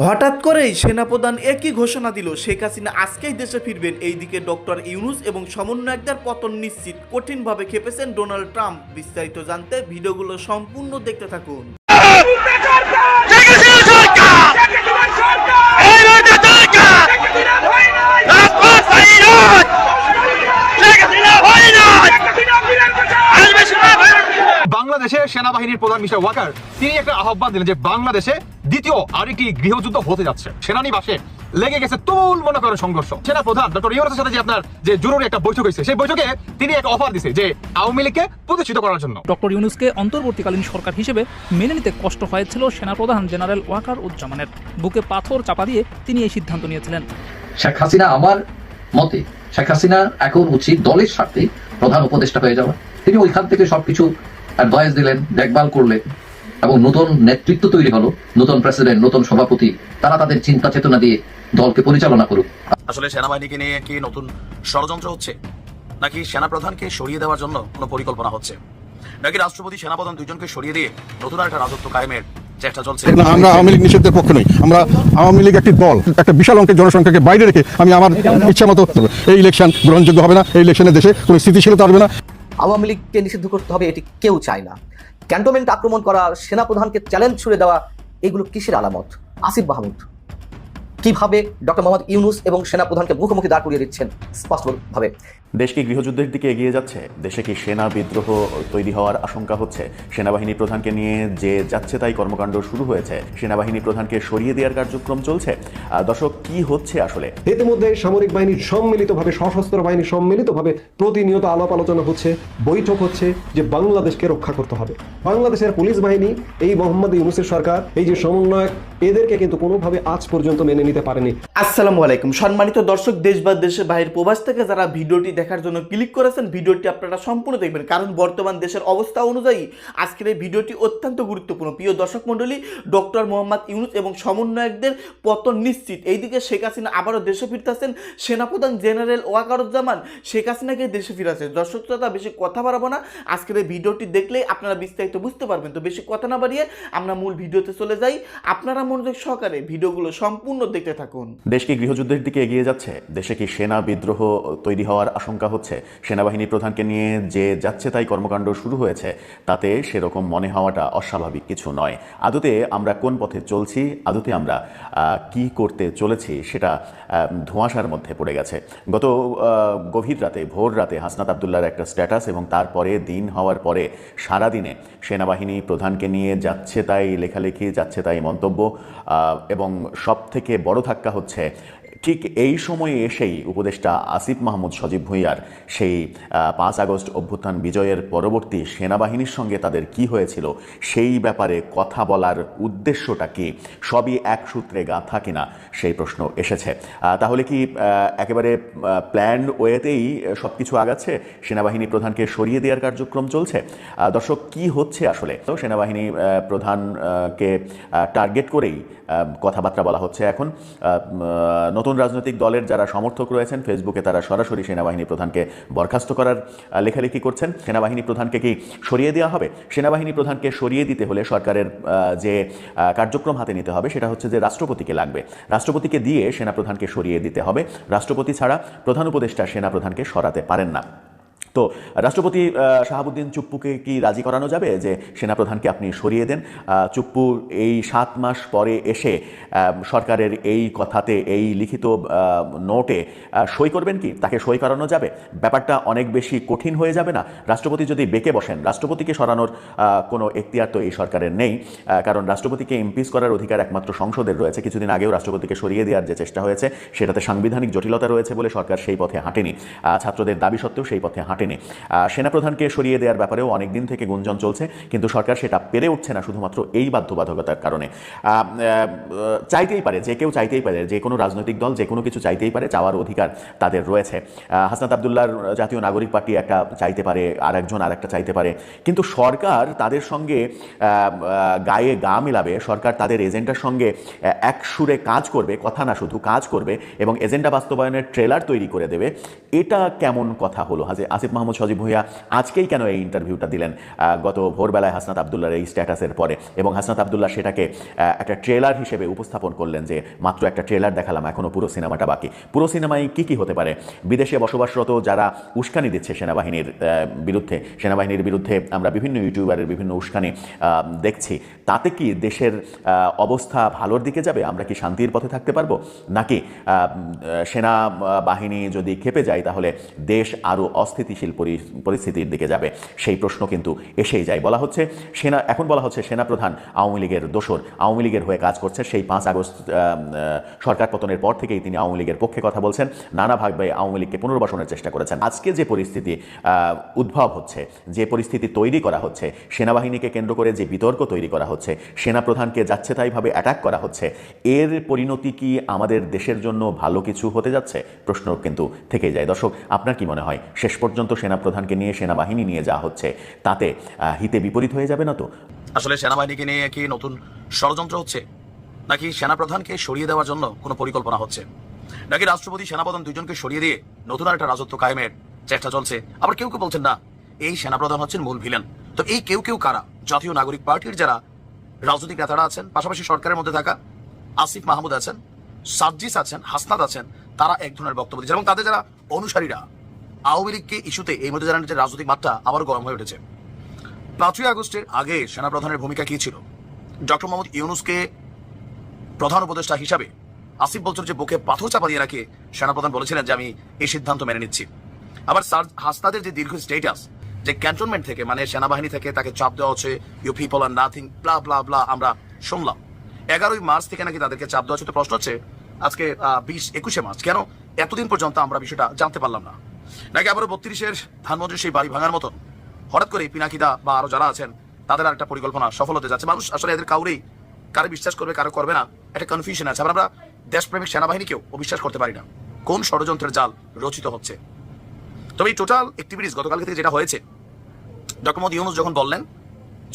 হঠাৎ করেই সেনাপ্রধান একই ঘোষণা দিল শেখ হাসিনা আজকেই দেশে ফিরবেন। এইদিকে ডক্টর ইউনুস এবং সমন্বয়কদের পতন নিশ্চিত। কঠিনভাবে খেপেছেন ডোনাল্ড ট্রাম্প। বিস্তারিত জানতে ভিডিওগুলো সম্পূর্ণ দেখতে থাকুন। বাংলাদেশের সেনাবাহিনীর প্রধান মিস্টার ওয়াকার তিনি একটা আহ্বান দিলেন যে বাংলাদেশে দ্বিতীয় আরেকটি গৃহযুদ্ধ হতে যাচ্ছে। সেনানিবাসে লেগে গেছে তুল মনে করে সংঘর্ষ। সেনা প্রধান ডক্টর ইউনুসের সাথে যে আপনার যে জরুরি একটা বৈঠক হয়েছে সেই বৈঠকে তিনি একটা অফার দিছে যে আওয়ামী লীগকে প্রতিষ্ঠিত করার জন্য। ডক্টর ইউনুসকে অন্তর্বর্তীকালীন সরকার হিসেবে মেনে নিতে কষ্ট হয়েছিল সেনাপ্রধান জেনারেল ওয়াকার উজ্জামানের। বুকে পাথর চাপা দিয়ে তিনি এই সিদ্ধান্ত নিয়েছিলেন। শেখ হাসিনা আমার মতে শেখ হাসিনা এখন উচিত দলের স্বার্থে প্রধান উপদেষ্টা হয়ে যাওয়া। তিনি ওইখান থেকে সবকিছু অ্যাডভাইস দিলেন দেখভাল করলেন। এবং নতুন নেতৃত্ব তৈরি হলো নতুন প্রেসিডেন্ট নতুন সভাপতি তারা তাদের চিন্তা চেতনা দিয়ে দলকে পরিচালনা করুক। আসলে সেনাবাহিনীকে নিয়ে কি নতুন ষড়যন্ত্র হচ্ছে? নাকি সেনাপ্রধানকে সরিয়ে দেওয়ার জন্য কোনো পরিকল্পনা হচ্ছে? নাকি রাষ্ট্রপতি সেনাপ্রধান দুজনকে সরিয়ে দিয়ে নতুন একটা রাজত্ব কায়েমের চেষ্টা চলছে? আমরা আওয়ামী লীগ নিষিদ্ধের পক্ষে নই। আমরা আওয়ামী লীগ একটি দল একটা বিশাল অঙ্কের জনসংখ্যাকে বাইরে রেখে আমি আমার ইচ্ছা মতো এই ইলেকশন গ্রহণযোগ্য হবে না এই ইলেকশনে দেশে কোনো স্থিতিশীলতা আসবে না। আওয়ামী লীগকে নিষিদ্ধ করতে হবে এটি কেউ চায় না। ক্যান্টনমেন্ট আক্রমণ করা, সেনাপ্রধানকে চ্যালেঞ্জ ছুড়ে দেওয়া, এগুলো কিসের আলামত? আসিফ মাহমুদ। কীভাবে ডক্টর মোহাম্মদ ইউনুস এবং সেনাপ্রধানকে মুখোমুখি দাঁড় করিয়ে দিচ্ছেন স্পষ্টভাবে? দেশ কি গৃহযুদ্ধের দিকে এগিয়ে যাচ্ছে? দেশে কি সেনা বিদ্রোহ তৈরি হওয়ার আশঙ্কা হচ্ছে? সেনাবাহিনী প্রধানকে নিয়ে যে যাচ্ছে তাই কর্মকাণ্ড শুরু হয়েছে। সেনাবাহিনী প্রধানকে সরিয়ে দেওয়ার কার্যক্রম চলছে। দর্শক কি হচ্ছে আসলে? ইতিমধ্যে সামরিক বাহিনীর সম্মিলিতভাবে সশস্ত্র বাহিনী সম্মিলিতভাবে প্রতিনিয়ত আলাপ আলোচনা হচ্ছে বৈঠক হচ্ছে যে বাংলাদেশকে রক্ষা করতে হবে। বাংলাদেশের পুলিশ বাহিনী এই মোহাম্মদ ইউনুসের সরকার এই যে সমন্বয়ক এদেরকে কিন্তু কোনোভাবে আজ পর্যন্ত মেনে নিতে পারেনি। আসসালামু আলাইকুম। সম্মানিত দর্শক দেশ বা দেশের বাইরের প্রবাস থেকে যারা ভিডিওটি দেখার জন্য ক্লিক করেছেন, ভিডিওটি আপনারা সম্পূর্ণ দেখবেন। কারণ বর্তমান দেশের অবস্থা অনুযায়ী আজকের এই ভিডিওটি অত্যন্ত গুরুত্বপূর্ণ। প্রিয় দর্শক মণ্ডলী, ডক্টর মোহাম্মদ ইউনুস এবং সমন্বয়কদের পতন নিশ্চিত। এইদিকে শেখ হাসিনা আবারও দেশে ফিরতেছেন সেনাপ্রধান জেনারেল ওয়াকারুজ্জামান শেখ হাসিনাকে দেশে ফিরাছে দর্শক বেশি কথা বাড়াবো না। আজকের এই ভিডিওটি দেখলেই আপনারা বিস্তারিত বুঝতে পারবেন। তো বেশি কথা না বাড়িয়ে আমরা মূল ভিডিওতে চলে যাই। আপনারা মনোযোগ সহকারে ভিডিওগুলো সম্পূর্ণ দেখতে থাকুন। দেশ কি গৃহযুদ্ধের দিকে এগিয়ে যাচ্ছে? দেশে কি সেনা বিদ্রোহ তৈরি হওয়ার আশঙ্কা হচ্ছে, সেনাবাহিনী প্রধানকে নিয়ে যে যাচ্ছে তাই কর্মকাণ্ড শুরু হয়েছে, তাতে সেরকম মনে হওয়াটা অস্বাভাবিক কিছু নয়। আদতে আমরা কোন পথে চলছি, আদতে আমরা কি করতে চলেছি সেটা ধোঁয়াশার মধ্যে পড়ে গেছে। গত গভীর রাতে, ভোর রাতে হাসনাত আবদুল্লার একটা স্ট্যাটাস এবং তারপরে দিন হওয়ার পরে সারাদিনে সেনাবাহিনী প্রধানকে নিয়ে যাচ্ছে তাই লেখালেখি, যাচ্ছে তাই মন্তব্য এবং সব থেকে বড় ধাক্কা হচ্ছে ঠিক এই সময়ে এসেই উপদেষ্টা আসিফ মাহমুদ সজীব ভুঁইয়ার সেই পাঁচ আগস্ট অভ্যুত্থান বিজয়ের পরবর্তী সেনাবাহিনীর সঙ্গে তাদের কি হয়েছিল সেই ব্যাপারে কথা বলার উদ্দেশ্যটা কি সবই এক সূত্রে গাঁথা কিনা সেই প্রশ্ন এসেছে। তাহলে কি একেবারে প্ল্যান্ড ওয়েতেই সব কিছু আগাচ্ছে? সেনাবাহিনী প্রধানকে সরিয়ে দেওয়ার কার্যক্রম চলছে? দর্শক কি হচ্ছে আসলে? তো সেনাবাহিনী প্রধানকে টার্গেট করেই কথাবার্তা বলা হচ্ছে এখন। আহ, নতুন রাজনৈতিক দলের যারা সমর্থক রয়েছেন ফেসবুকে তারা সরাসরি সেনাবাহিনী প্রধানকে বরখাস্ত করার লেখালেখি করছেন। সেনাবাহিনী প্রধানকে কি সরিয়ে দেওয়া হবে? সেনাবাহিনী প্রধানকে সরিয়ে দিতে হলে সরকারের যে কার্যক্রম হাতে নিতে হবে সেটা হচ্ছে যে রাষ্ট্রপতিকে লাগবে। রাষ্ট্রপতিকে দিয়ে সেনাপ্রধানকে সরিয়ে দিতে হবে। রাষ্ট্রপতি ছাড়া প্রধান উপদেষ্টা সেনাপ্রধানকে সরাতে পারেন না। তো রাষ্ট্রপতি শাহাবুদ্দিন চুপ্পুকে কি রাজি করানো যাবে যে সেনাপ্রধানকে আপনি সরিয়ে দেন? চুপ্পু এই সাত মাস পরে এসে সরকারের এই কথাতে, এই লিখিত নোটে সই করবেন কি? তাকে সই করানো যাবে? ব্যাপারটা অনেক বেশি কঠিন হয়ে যাবে না? রাষ্ট্রপতি যদি বেঁকে বসেন, রাষ্ট্রপতিকে সরানোর কোনো এখতিয়ার তো এই সরকারের নেই কারণ রাষ্ট্রপতিকে ইমপিস করার অধিকার একমাত্র সংসদের রয়েছে। কিছুদিন আগেও রাষ্ট্রপতিকে সরিয়ে দেওয়ার যে চেষ্টা হয়েছে, সেটাতে সাংবিধানিক জটিলতা রয়েছে বলে সরকার সেই পথে হাঁটেনি। ছাত্রদের দাবি সত্ত্বেও সেই পথে হাঁটেনি। আহ, সেনাপ্রধানকে সরিয়ে দেওয়ার ব্যাপারেও অনেক দিন থেকে গুঞ্জন চলছে কিন্তু সরকার সেটা পেরে উঠছে না শুধুমাত্র এই বাধ্যবাধকতার কারণে। চাইতেই পারে যে কেউ চাইতেই পারে যে কোনো রাজনৈতিক দল যে কোনো কিছু চাইতেই পারে চাওয়ার অধিকার তাদের রয়েছে। হাসনাত আবদুল্লার জাতীয় নাগরিক পার্টি একটা চাইতে পারে আর একজন আর একটা চাইতে পারে। কিন্তু সরকার তাদের সঙ্গে গায়ে গা মিলাবে সরকার তাদের এজেন্ডার সঙ্গে এক সুরে কাজ করবে কথা না শুধু কাজ করবে এবং এজেন্ডা বাস্তবায়নের ট্রেলার তৈরি করে দেবে এটা কেমন কথা হলো? হাজে আসিফ মাহমুদ সজীব ভুইয়া আজকেই কেন এই ইন্টারভিউটা দিলেন? গত ভোরবেলায় হাসনাত আবদুল্লার এই স্ট্যাটাসের পরে এবং হাসনাত আবদুল্লাহ সেটাকে একটা ট্রেলার হিসেবে উপস্থাপন করলেন যে মাত্র একটা ট্রেলার দেখালাম, এখনও পুরো সিনেমাটা বাকি। পুরো সিনেমায় কি কি হতে পারে? বিদেশে বসবাসরত যারা উস্কানি দিচ্ছে সেনাবাহিনীর বিরুদ্ধে সেনাবাহিনীর বিরুদ্ধে আমরা বিভিন্ন ইউটিউবারের বিভিন্ন উস্কানি দেখছি। তাতে কি দেশের অবস্থা ভালোর দিকে যাবে? আমরা কি শান্তির পথে থাকতে পারব? নাকি সেনা বাহিনী যদি খেপে যায় তাহলে দেশ আরও অস্থিতিশীল পরি- পরিস্থিতির দিকে যাবে। সেই প্রশ্ন কিন্তু এসেই যায়। বলা হচ্ছে, সেনা, এখন বলা হচ্ছে সেনাপ্রধান আওয়ামী লীগের দোসর আওয়ামী লীগের হয়ে কাজ করছে। সেই পাঁচ আগস্ট সরকার পতনের পর থেকেই তিনি আওয়ামী লীগের পক্ষে কথা বলছেন। নানাভাবে আওয়ামী লীগকে পুনর্বাসনের চেষ্টা করেছেন। আজকে যে পরিস্থিতি উদ্ভব হচ্ছে, যে পরিস্থিতি তৈরি করা হচ্ছে, সেনাবাহিনীকে কেন্দ্র করে যে বিতর্ক তৈরি করা হচ্ছে, সেনাপ্রধানকে যাচ্ছে তাইভাবে অ্যাটাক করা হচ্ছে, এর পরিণতি কি আমাদের দেশের জন্য ভালো কিছু হতে যাচ্ছে? প্রশ্ন কিন্তু থেকে যায়। দর্শক, আপনার কি মনে হয়? শেষ পর্যন্ত সেনাপ্রধানকে নিয়ে সেনাবাহিনী নিয়ে যা হচ্ছে। তাতে হিতে বিপরীত হয়ে যাবে না তো? আসলে সেনাবাহিনীকে নিয়ে কি নতুন ষড়যন্ত্র হচ্ছে? নাকি সেনাপ্রধানকে সরিয়ে দেওয়ার জন্য কোনো পরিকল্পনা হচ্ছে? নাকি রাষ্ট্রপতি সেনাপ্রধান দুইজনকে সরিয়ে দিয়ে নতুন আর একটা রাজত্ব কায়েমের চেষ্টা চলছে? আবার কেউ কেউ বলছেন না, এই সেনাপ্রধান হচ্ছেন মূল ভিলেন। তো এই কেউ কেউ কারা? জাতীয় নাগরিক পার্টির যারা রাজনৈতিক নেতারা আছেন, পাশাপাশি সরকারের মধ্যে থাকা আসিফ মাহমুদ আছেন সার্জিস আছেন, হাসনাত আছেন, তারা এক ধরনের বক্তব্য দিচ্ছেন এবং তাদের যারা অনুসারীরা আওয়ামী লীগকে ইস্যুতে এই মধ্যে জানান যে রাজনৈতিক মাত্রা আবার গরম হয়ে উঠেছে। পাঁচই আগস্টের আগে সেনাপ্রধানের ভূমিকা কি ছিল? ডক্টর মোহাম্মদ ইউনুসকে প্রধান উপদেষ্টা হিসাবে আসিফ বলছেন যে বুকে পাথর চাপা দিয়ে রাখে সেনাপ্রধান বলেছিলেন যে আমি এই সিদ্ধান্ত মেনে নিচ্ছি। আবার স্যার হাসনাদের যে দীর্ঘ স্টেটাস যে ক্যান্টনমেন্ট থেকে মানে সেনাবাহিনী থেকে তাকে চাপ দেওয়া হচ্ছে you people are nothing blah blah blah আমরা শুনলাম। এগারোই মার্চ থেকে নাকি তাদেরকে চাপ দেওয়া হচ্ছে। তো প্রশ্ন হচ্ছে, আজকে বিশ একুশে মার্চ, কেন এতদিন পর্যন্ত আমরা বিষয়টা জানতে পারলাম না? নাকি আবারও বত্রিশের ধানমন্ত্রী সেই বাড়ি ভাঙার মতন? হঠাৎ করে পিনাকিদা বা আরও যারা আছেন, তাদের একটা পরিকল্পনা সফল হতে যাচ্ছে। মানুষ আসলে এদের কাউরেই কারও বিশ্বাস করবে, কারও করবে না, একটা কনফিউশন আছে। আমরা দেশপ্রেমিক সেনাবাহিনীকেও অবিশ্বাস করতে পারি না। কোন ষড়যন্ত্রের জাল রচিত হচ্ছে? তবে এই টোটাল অ্যাক্টিভিটিস গতকালকে থেকে যেটা হয়েছে, ডক্টর মোদী ইউনুস যখন বললেন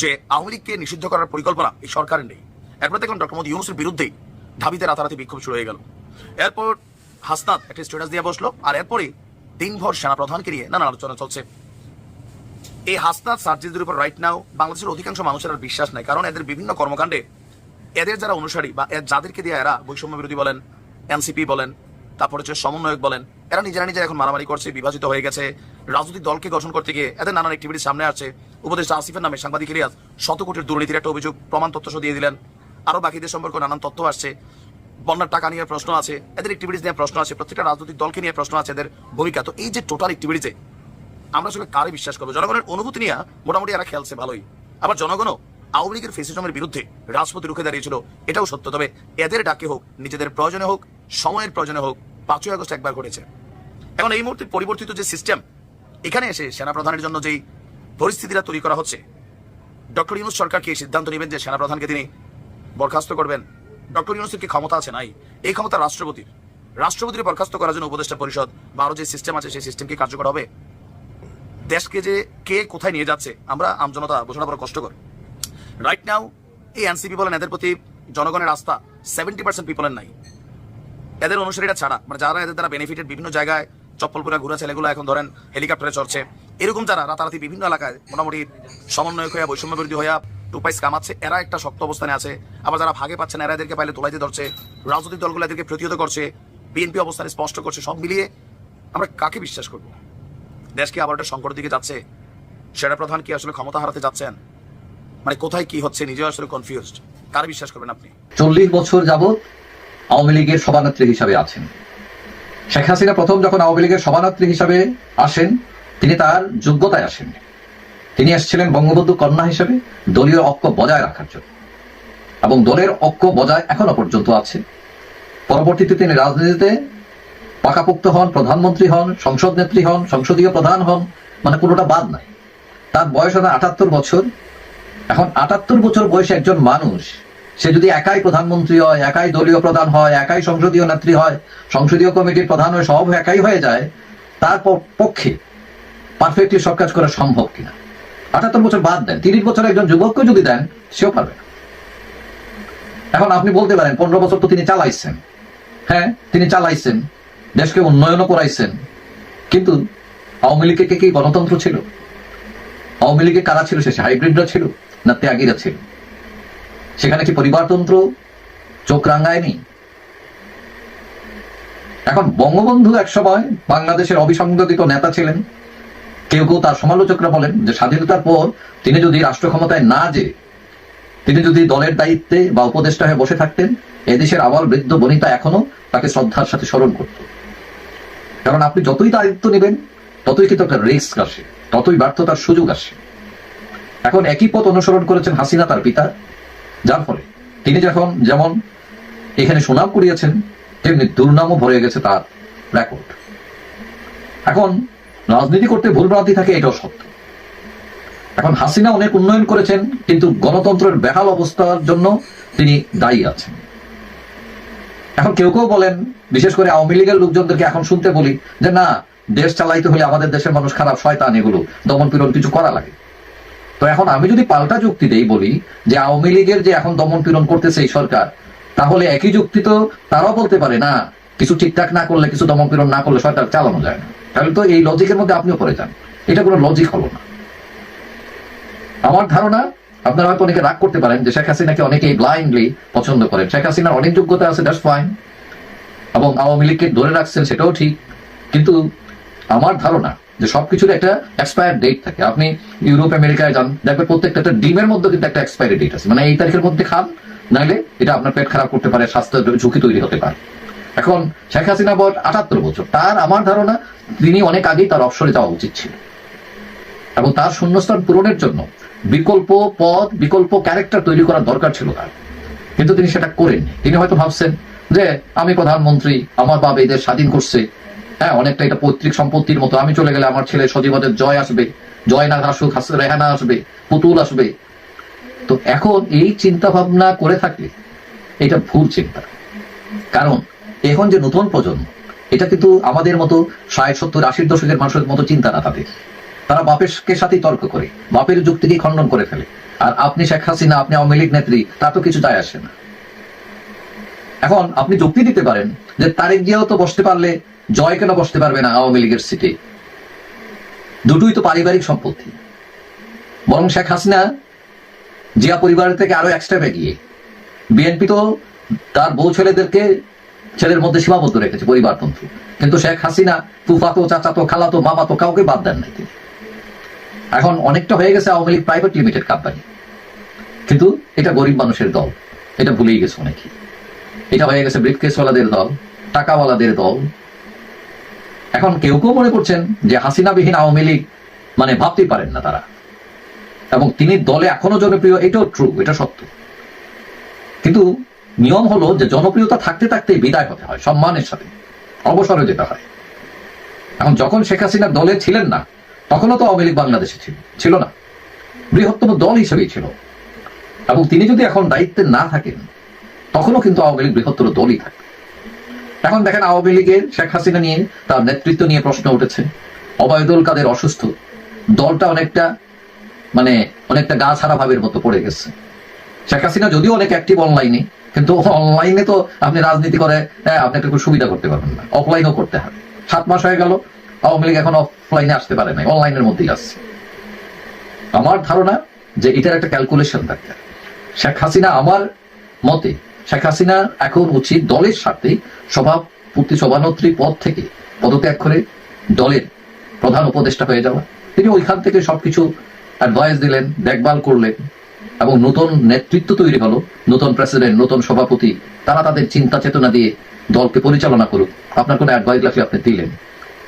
যে আওয়ামী লীগকে নিষিদ্ধ করার পরিকল্পনা এই সরকারের নেই এরপর দেখলাম ডক্টর মোদী ইউনুসের বিরুদ্ধেই ঢাবিতে রাতারাতি বিক্ষোভ শুরু হয়ে গেল। এরপর হাসনাত একটা স্ট্যাটাস দিয়ে বসল, আর এরপরে দিনভর সেনাপ্রধানকে নিয়ে নানা আলোচনা চলছে। এই হাসনাত সার্জিদের উপর রাইট নাও বাংলাদেশের অধিকাংশ মানুষের আর বিশ্বাস নাই। কারণ এদের বিভিন্ন কর্মকাণ্ডে এদের যারা অনুসারী বা যাদেরকে দিয়ে এরা বৈষম্য বিরোধী বলেন, এনসিপি বলেন, তারপরে হচ্ছে সমন্বয়ক বলেন, এরা নিজেরা নিজেরা এখন মারামারি করছে, বিভাজিত হয়ে গেছে। রাজনৈতিক দলকে গঠন করতে গিয়ে এদের নানান অ্যাক্টিভিটি সামনে আসছে। উপদেষ্টা আসিফের নামে সাংবাদিক ইলিয়াস শত কোটির দুর্নীতির একটা অভিযোগ, প্রমাণ তথ্য দিয়ে দিলেন। আরও বাকিদের সম্পর্কে নানান তথ্য আসছে। বন্যার টাকা নিয়ে প্রশ্ন আছে, এদের অ্যাক্টিভিটিস নিয়ে প্রশ্ন আছে, প্রত্যেকটা রাজনৈতিক দলকে নিয়ে প্রশ্ন আছে এদের ভূমিকা। তো এই যে টোটাল অ্যাক্টিভিটিসে আমরা আসলে কারে বিশ্বাস করব? জনগণের অনুভূতি নিয়ে মোটামুটি এরা খেলছে ভালোই। আবার জনগণও আওয়ামী লীগের ফেসিজমের বিরুদ্ধে রাজপথে রুখে দাঁড়িয়েছিল, এটাও সত্য। তবে এদের ডাকে হোক, নিজেদের প্রয়োজনে হোক, সময়ের প্রয়োজনে হোক, পাঁচই আগস্ট একবার করেছে এখন এই মুহূর্তে পরিবর্তিত যে সিস্টেম এখানে এসে সেনাপ্রধানের জন্য যেই পরিস্থিতিটা তৈরি করা হচ্ছে, ডক্টর ইউনুস সরকার কি এই সিদ্ধান্ত নেবেন যে সেনাপ্রধানকে তিনি বরখাস্ত করবেন? ডক্টর ইউনুসের কি ক্ষমতা আছে? নাই। এই ক্ষমতা রাষ্ট্রপতির। রাষ্ট্রপতির বরখাস্ত করার জন্য উপদেষ্টা পরিষদ বা আরও যে সিস্টেম আছে, সেই সিস্টেম কি কার্যকর হবে? দেশকে যে কে কোথায় নিয়ে যাচ্ছে, আমরা আমজনতা বোঝানো বড় কষ্টকর। রাইট নাও এই এনসিপি বলেন, এদের প্রতি জনগণের আস্থা সেভেন্টি পার্সেন্ট পিপলের নাই। এদের অনুসারীরা ছাড়া মানে যারা এদের দ্বারা বেনিফিটেড বিভিন্ন জায়গায়, চপ্পলপুরা ঘুরা ছেলেগুলো এখন ধরেন হেলিকপ্টারে চড়ছে। এরকম যারা রাতারাতি বিভিন্ন এলাকায় মোটামুটি সমন্বয়ক হইয়া বৈষম্য বিরোধী হইয়া টুপাইস কামাচ্ছে এরা একটা শক্ত অবস্থানে আছে। আবার যারা ভাগে পাচ্ছে না, এরা এদেরকে পাইলে তোলাইতে ধরছে। রাজনৈতিক দলগুলো এদেরকে প্রতিহত করছে বিএনপি অবস্থানে স্পষ্ট করছে, সব মিলিয়ে আমরা কাকে বিশ্বাস করব? দেশ কি আবার একটা সংকটের দিকে যাচ্ছে? সেনা প্রধান কি আসলে ক্ষমতা হারাতে যাচ্ছেন? মানে কোথায় কি হচ্ছে, নিজেও আসলে কনফিউজড কার বিশ্বাস করবেন আপনি? চল্লিশ বছর যাবৎ আওয়ামী লীগের সভানেত্রী হিসাবে আছেন। শেখ হাসিনা প্রথম যখন আওয়ামী লীগের সভানেত্রী হিসাবে আসেন, তিনি তার যোগ্যতায় আসেন তিনি এসেছিলেন বঙ্গবন্ধু কন্যা হিসেবে দলীয় ঐক্য বজায় রাখার জন্য। এবং দলের ঐক্য বজায় এখনও পর্যন্ত আছে। পরবর্তীতে তিনি রাজনীতিতে পাকাপোক্ত হন, প্রধানমন্ত্রী হন, সংসদ নেত্রী হন, সংসদীয় প্রধান হন মানে কোনোটা বাদ নাই। তার বয়স হলো আটাত্তর বছর। এখন আটাত্তর বছর বয়সে একজন মানুষ, সে যদি একাই প্রধানমন্ত্রী হয়, একাই দলীয় প্রধান হয়, একাই সংসদীয় নেত্রী হয়, সংসদীয় কমিটির প্রধান হয় সব একাই হয়ে যায়, তার পক্ষে পারফেক্টলি সব কাজ করা সম্ভব কিনা? আটাত্তর বছর বাদ দেন, তিরিশ বছর একজন যুবককে যদি দেন, সেও পারবে এখন আপনি বলতে পারেন, পনেরো বছর তো তিনি চালাইছেন। হ্যাঁ তিনি চালাইছেন, দেশকে উন্নয়নও করাইছেন। কিন্তু আওয়ামী লীগে কি গণতন্ত্র ছিল? আওয়ামী লীগে কারা ছিল শেষে? হাইব্রিডরা ছিল না ত্যাগীরা ছিল? সেখানে কি পরিবারতন্ত্র চোখ রাঙায়নি? এখন বঙ্গবন্ধু এক সময় বাংলাদেশের অবিসংগঠিত নেতা ছিলেন। কেউ কেউ তার সমালোচকরা বলেন যে স্বাধীনতার পর তিনি যদি রাষ্ট্র ক্ষমতায় না যে, তিনি যদি দলের দায়িত্বে বা উপদেষ্টা হয়ে বসে থাকতেন, এদেশের আবার বৃদ্ধ বনিতা এখনও তাকে শ্রদ্ধার সাথে স্মরণ করত। কারণ আপনি যতই দায়িত্ব নেবেন, ততই কিন্তু একটা রিস্ক আসে, ততই ব্যর্থতার সুযোগ আসে। এখন একই পথ অনুসরণ করেছেন হাসিনা তার পিতা, যার ফলে তিনি যখন যেমন এখানে সুনাম কুড়িয়েছেন, তেমনি দুর্নামও ভরে গেছে তার রেকর্ড এখন রাজনীতি করতে ভুল ভুলভ্রান্তি থাকে, এটাও সত্য। এখন হাসিনা অনেক উন্নয়ন করেছেন, কিন্তু গণতন্ত্রের বেহাল অবস্থার জন্য তিনি দায়ী আছেন। এখন কেউ কেউ বলেন, বিশেষ করে আওয়ামী লীগের লোকজনদেরকে এখন শুনতে বলি, যে না, দেশ চালাইতে হলে আমাদের দেশের মানুষ খারাপ, শয়তান এগুলো, দমন পীড়ন কিছু করা লাগে। তো এখন আমি যদি পাল্টা যুক্তি দেই বলি, যে আওয়ামী লীগের যে এখন দমন পীড়ন করতেছে এই সরকার, তাহলে একই যুক্তি তো তারাও বলতে পারে, না কিছু ঠিকঠাক না করলে, কিছু দমন পীড়ন না করলে সরকার চালানো যায় না। তাহলে তো এই লজিকের মধ্যে আপনিও পড়ে যান। এটা কোনো লজিক হলো না। আমার ধারণা, আপনারা হয়তো অনেকে রাগ করতে পারেন যে শেখ হাসিনাকে অনেকেই ব্লাইন্ডলি পছন্দ করেন। শেখ হাসিনার অনেক যোগ্যতা আছে দ্যাটস ফাইন এবং আওয়ামী লীগকে ধরে রাখছেন, সেটাও ঠিক। কিন্তু আমার ধারণা যে সবকিছুর একটা এক্সপায়ার ডেট থাকে। আপনি ইউরোপ, আমেরিকায় যান, দেখবেন প্রত্যেকটা একটা ডিমের মধ্যে কিন্তু একটা এক্সপায়ারি ডেট আছে। মানে এই তারিখের মধ্যে খান নাইলে এটা আপনার পেট খারাপ করতে পারে, স্বাস্থ্য ঝুঁকি তৈরি হতে পারে। এখন শেখ হাসিনা বয়স আটাত্তর বছর। তার আমার ধারণা, তিনি অনেক আগেই তার অবসরে যাওয়া উচিত ছিল। এবং তার শূন্যস্থান পূরণের জন্য বিকল্প পদ, বিকল্প ক্যারেক্টার তৈরি করার দরকার ছিল তার। কিন্তু তিনি সেটা করেননি। তিনি হয়তো ভাবছেন যে, আমি প্রধানমন্ত্রী, আমার বাবা এদের স্বাধীন করছে। হ্যাঁ অনেকটা এটা পৈতৃক সম্পত্তির মতো। আমি চলে গেলে আমার ছেলে সজীবদের জয় আসবে। জয় না আসুক রেহানা আসবে, পুতুল আসবে। তো এখন এই চিন্তা ভাবনা করে থাকলে এটা ভুল চিন্তা। কারণ এখন যে নতুন প্রজন্ম, এটা কিন্তু আমাদের মতো ষাট, সত্তর, আশির দশকের মানুষের মতো চিন্তা না তাদের তারা বাপের সাথে তর্ক করে, বাপের যুক্তিকে খণ্ডন করে ফেলে। আর আপনি শেখ হাসিনা, আপনি আওয়ামী লীগ নেত্রী, তা তো কিছু যায় আসে না। এখন আপনি যুক্তি দিতে পারেন যে তারেক জিয়াও তো বসতে পারলে জয় কেন বসতে পারবে না আওয়ামী লীগের সিটে? দুটোই তো পারিবারিক সম্পত্তি। বরং শেখ হাসিনা জিয়া পরিবারের থেকে আরও এক্সট্রা এগিয়ে। বিএনপি তো তার বউ ছেলেদেরকে ছেলের মধ্যে সীমাবদ্ধ রেখেছে পরিবারতন্ত্র। কিন্তু শেখ হাসিনা, ফুফাতো, চাচাতো, খালাতো, মামাতো কাউকে বাদ দেন নাই তিনি। এখন অনেকটা হয়ে গেছে Awami League private limited company. কিন্তু এটা গরিব মানুষের দল। এটা ভুলেই গেছে অনেকে। এটা হয়ে গেছে ব্রিফকেসওয়ালাদের দল, টাকাওয়ালাদের দল। এখন কেউ কেউ মনে করছেন যে হাসিনাবিহীন আওয়ামী লীগ মানে ভাবতেই পারেন না তারা। এবং তিনি দলে এখনও জনপ্রিয়, এটাও ট্রু এটা সত্য। কিন্তু নিয়ম হলো যে জনপ্রিয়তা থাকতে থাকতে বিদায় হতে হয়, সম্মানের সাথে। অবসরে যেতে হয়। এখন যখন শেখ হাসিনা দলে ছিলেন না, তখনও তো আওয়ামী লীগ বাংলাদেশে ছিল ছিল না। বৃহত্তম দল হিসেবেই ছিল। এবং তিনি যদি এখন দায়িত্বে না থাকেন, তখনও কিন্তু আওয়ামী লীগ বৃহত্তর দলই থাকে এখন দেখেন আওয়ামী লীগের শেখ হাসিনা নিয়ে তার নেতৃত্ব নিয়ে প্রশ্ন উঠেছে। অবায়দুল কাদের অসুস্থ। দলটা অনেকটা মানে অনেকটা গা ছাড়া ভাবের মতো পড়ে গেছে। শেখ হাসিনা যদিও অনেক অ্যাক্টিভ অনলাইনে কিন্তু অনলাইনে তো আপনি রাজনীতি করে আপনি একটা সুবিধা করতে পারবেন না। অফলাইনও করতে হবে। সাত মাস হয়ে গেল, আওয়ামী লীগ এখন অফলাইনে আসতে পারে নাই অনলাইনের মধ্যেই আসছে আমার ধারণা যে এটার একটা ক্যালকুলেশন থাকে শেখ হাসিনা আমার মতে, শেখ হাসিনা এখন উচিত দলের স্বার্থে সভাপতি সভানেত্রী পদ থেকে পদত্যাগ করে দলের প্রধান উপদেষ্টা হয়ে যাওয়া। তিনি ওইখান থেকে সবকিছু অ্যাডভাইস দিলেন, দেখভাল করলেন। এবং নতুন নেতৃত্ব তৈরি হলো, নতুন প্রেসিডেন্ট নতুন সভাপতি, তারা তাদের চিন্তা চেতনা দিয়ে দলকে পরিচালনা করুক। আপনার কোনো অ্যাডভাইস আপনি দিলেন?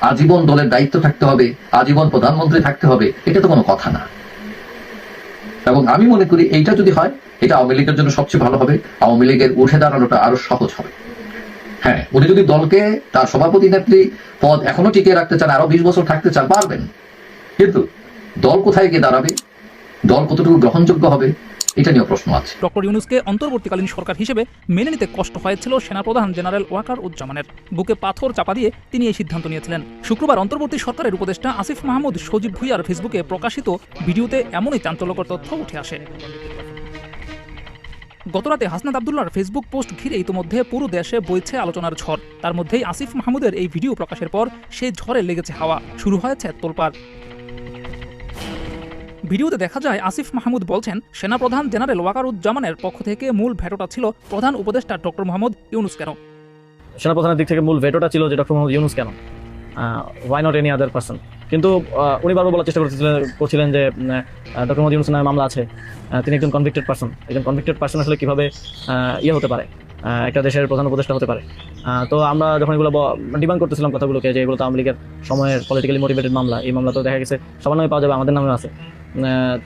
আজীবন দলের দায়িত্ব থাকতে হবে, আজীবন প্রধানমন্ত্রী থাকতে হবে, এটা তো কোনো কথা না। এবং আমি মনে করি এইটা যদি হয়, এটা আওয়ামী লীগের জন্য সবচেয়ে ভালো হবে, আওয়ামী লীগের উঠে দাঁড়ানোটা আরও সহজ হবে। হ্যাঁ উনি যদি দলকে, তার সভাপতি নেত্রী পদ এখনও টিকিয়ে রাখতে চান, আরও বিশ বছর থাকতে চান, পারবেন। কিন্তু দল কোথায় গিয়ে দাঁড়াবে? দল কতটুকু গ্রহণযোগ্য হবে, এটা নিয়ে প্রশ্ন আছে। ডক্টর ইউনুসকে অন্তর্বর্তীকালীন সরকার হিসেবে মেনে নিতে কষ্ট হয়েছিল সেনাপ্রধান জেনারেল ওয়াকার উজ্জামানের। বুকে পাথর চাপা দিয়ে তিনি এই সিদ্ধান্ত নিয়েছিলেন। শুক্রবার অন্তর্বর্তী সরকারের উপদেষ্টা আসিফ মাহমুদ সজীব ভুইয়ার ফেসবুকে প্রকাশিত ভিডিওতে এমনই চাঞ্চল্যকর তথ্য উঠে আসে। গতরাতে হাসনাত আবদুল্লার ফেসবুক পোস্ট ঘিরে ইতিমধ্যে পুরো দেশে বইছে আলোচনার ঝড়। তার মধ্যেই আসিফ মাহমুদের এই ভিডিও প্রকাশের পর সেই ঝড়ে লেগেছে হাওয়া। শুরু হয়েছে তোলপাড়। ভিডিওতে দেখা যায়, আসিফ মাহমুদ বলছেন, সেনাপ্রধান জেনারেল ওয়াকারুজ্জামানের পক্ষ থেকে মূল ভেটোটা ছিল প্রধান উপদেষ্টা ডক্টর মোহাম্মদ ইউনুস কেন? সেনাপ্রধানের দিক থেকে মূল ভেটোটা ছিল যে ডক্টর মোহাম্মদ ইউনুস কেন? Why not any other person কিন্তু উনি বারবার বলার চেষ্টা করছিলেন করছিলেন যে ডক্টর মোহাম্মদ ইউনুস নামে মামলা আছে। তিনি একজন কনভিক্টেড পার্সন একজন কনভিক্টেড পার্সন আসলে কীভাবে ইয়ে হতে পারে? একটা দেশের প্রধান উপদেষ্টা হতে পারে। তো আমরা যখন এগুলো ডিমান্ড করতেছিলাম কথাগুলোকে যে এগুলো তো আওয়ামী লীগের সময়ের পলিটিক্যালি মোটিভেটেড মামলা, এই মামলা তো দেখা গেছে, সবার নামে পাওয়া যাবে, আমাদের নামেও আছে।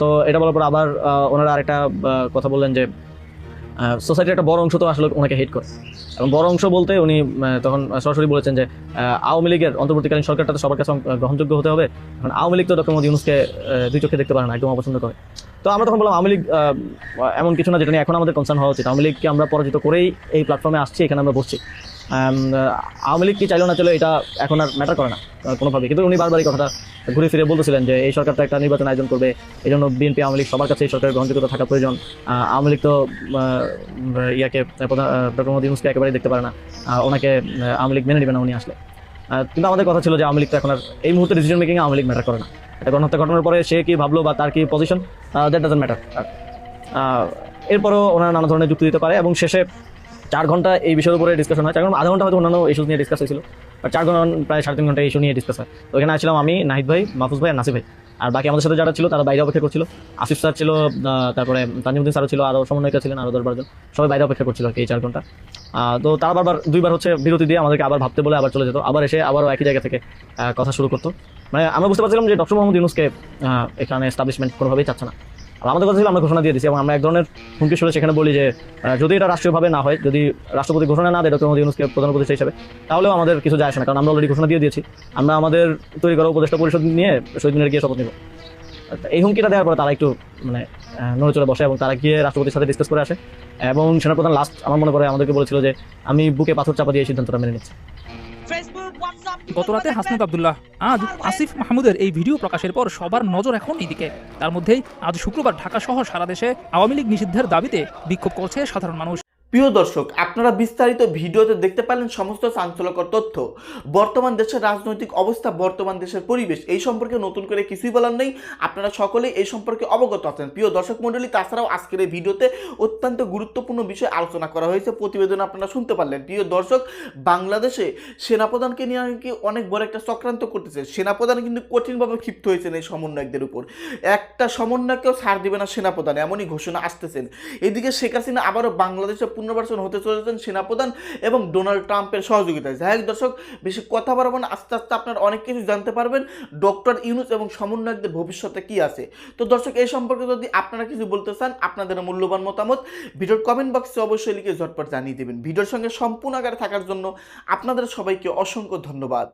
তো এটা বলার পর আবার ওনারা আরেকটা কথা বললেন যে সোসাইটির একটা বড় অংশ তো আসলে ওনাকে হেট করে। এবং বড় অংশ বলতে উনি তখন সরাসরি বলেছেন যে আওয়ামী লীগের অন্তর্বর্তীকালীন সরকারটা তো সবার কাছে গ্রহণযোগ্য হতে হবে। এখন আওয়ামী লীগ তো ডক্টর মোদী ইউনুসকে দুই চোখে দেখতে পারে না, একদম অপছন্দ করে। তো আমরা তখন বললাম, আওয়ামী লীগ এমন কিছু না যেটা নিয়ে এখন আমাদের কনসার্ন হওয়া উচিত। আওয়ামী লীগকে আমরা পরাজিত করেই এই প্ল্যাটফর্মে আসছি, এখানে আমরা বসছি। আওয়ামী লীগ কি চাইলো না চলো এটা এখন আর ম্যাটার করে না কোনোভাবে কিন্তু উনি বারবার এই কথাটা ঘুরে ফিরে বলতেছিলেন যে, এই সরকারটা একটা নির্বাচন আয়োজন করবে এই জন্য বিএনপি আওয়ামী লীগ সবার কাছে এই সরকারের গ্রহণযোগ্যতা থাকা প্রয়োজন। আওয়ামী লীগ তো ইয়াকে, প্রধান ডক্টর মোদী ইউনুসকে একেবারেই দেখতে পারে না। ওনাকে আওয়ামী লীগ মেনে নেবে না উনি আসলে। কিন্তু আমাদের কথা ছিল যে আওয়ামী লীগ তো এখন আর এই মুহূর্তে decision making Awami League matter করে না। গণহত্যা ঘটনার পরে সে কি ভাবলো বা তার কি পজিশন দ্যাট ডাজেন্ট ম্যাটার এরপরও ওনারা নানা ধরনের যুক্তি দিতে পারে এবং শেষে চার ঘণ্টা এই বিষয়ের উপরে ডিসকাশন হয় চার ঘণ্টা আধা ঘণ্টা হয়তো অন্যান্য ইস্যু নিয়ে ডিসকাস হয়েছিল। আর চার ঘণ্টা প্রায় সাড়ে তিন ঘণ্টা ইস্যু নিয়ে ডিসকাস হয়। তো এখানে আসছিলাম আমি, নাহিদ ভাই, মাহফুজ ভাই আর ভাই। আর বাকি আমাদের সাথে যারা ছিল, তারা বাইরে অপেক্ষা করছিল। আসিফ স্যার ছিল তারপরে তানজিমুদ্দিন স্যারও ছিল আরও সমন্বয়িকা ছিলেন আরও দশ বারোজন সবাই বাইরে অপেক্ষা করছিল এই চার ঘণ্টা। তো তারা বারবার দুইবার হচ্ছে বিরতি দিয়ে আমাদেরকে আবার ভাবতে বলে আবার চলে যেত। আবার এসে আবারও একই জায়গা থেকে কথা শুরু করতো। মানে আমরা বুঝতে পারছিলাম যে ডক্টর মোহাম্মদ ইউনুসকে এখানে এস্টাবলিশমেন্ট কোনোভাবেই চাচ্ছে না। আর আমাদের কথা ছিল আমরা ঘোষণা দিয়ে দিচ্ছি এবং আমরা এক ধরনের হুমকি শুনে সেখানে বলি যে যদি এটা রাষ্ট্রীয়ভাবে না হয় যদি রাষ্ট্রপতি ঘোষণা না দেয় ডক্টর মোদী ইউনুসকে প্রধান উপদেষ্টা হিসেবে তাহলেও আমাদের কিছু যায় আসে না কারণ আমরা অলরেডি ঘোষণা দিয়ে দিয়েছি। আমরা আমাদের তৈরি করা উপদেষ্টা পরিষদ নিয়ে শহীদ মিনারে গিয়ে শপথ নিব। এই হুমকিটা দেওয়ার পরে তারা একটু মানে আহ, নড়ে চড়ে বসে এবং তারা গিয়ে রাষ্ট্রপতির সাথে ডিসকাস করে আসে। এবং সেনাপ্রধান লাস্ট আমার মনে করে আমাদেরকে বলেছিল যে আমি বুকে পাথর চাপা দিয়ে সিদ্ধান্তটা মেনে নিচ্ছি। গতরাতে হাসনাত আবদুল্লাহ, আজ আসিফ মাহমুদের এই ভিডিও প্রকাশের পর সবার নজর এখন এইদিকে। তার মধ্যেই আজ শুক্রবার ঢাকা সহ সারা দেশে আওয়ামী লীগ নিষিদ্ধের দাবিতে বিক্ষোভ করছে সাধারণ মানুষ। প্রিয় দর্শক, আপনারা বিস্তারিত ভিডিওতে দেখতে পারলেন সমস্ত চাঞ্চল্যকর তথ্য। বর্তমান দেশের রাজনৈতিক অবস্থা, বর্তমান দেশের পরিবেশ, এই সম্পর্কে নতুন করে কিছুই বলার নেই। আপনারা সকলেই এই সম্পর্কে অবগত আছেন। প্রিয় দর্শক মণ্ডলী, তাছাড়াও আজকের এই ভিডিওতে অত্যন্ত গুরুত্বপূর্ণ বিষয় আলোচনা করা হয়েছে। প্রতিবেদন আপনারা শুনতে পারলেন। প্রিয় দর্শক, বাংলাদেশে সেনাপ্রধানকে নিয়ে নাকি অনেক বড় একটা চক্রান্ত করতেছে। সেনাপ্রধান কিন্তু কঠিনভাবে ক্ষিপ্ত হয়েছেন এই সমন্বয়কদের উপর। একটা সমন্বয়কেও ছাড় দিবে না সেনাপ্রধান, এমনই ঘোষণা আসতেছেন এদিকে শেখ হাসিনা আবারও বাংলাদেশে পুনর্বাসন হতে চলেছেন সেনাপ্রধান এবং ডোনাল্ড ট্রাম্পের সহযোগিতায়। যাই দর্শক, বেশি কথা বাড়াবো না, আস্তে আস্তে আপনার অনেক কিছু জানতে পারবেন। ডক্টর ইউনুস এবং সমন্বয়কদের ভবিষ্যতে কি আছে? তো দর্শক, এই সম্পর্কে যদি আপনারা কিছু বলতে চান, আপনাদের মূল্যবান মতামত ভিডিওর কমেন্ট বক্সে অবশ্যই লিখে ঝটপট জানিয়ে দেবেন। ভিডিওর সঙ্গে সম্পূর্ণ আকারে থাকার জন্য আপনাদের সবাইকে অসংখ্য ধন্যবাদ।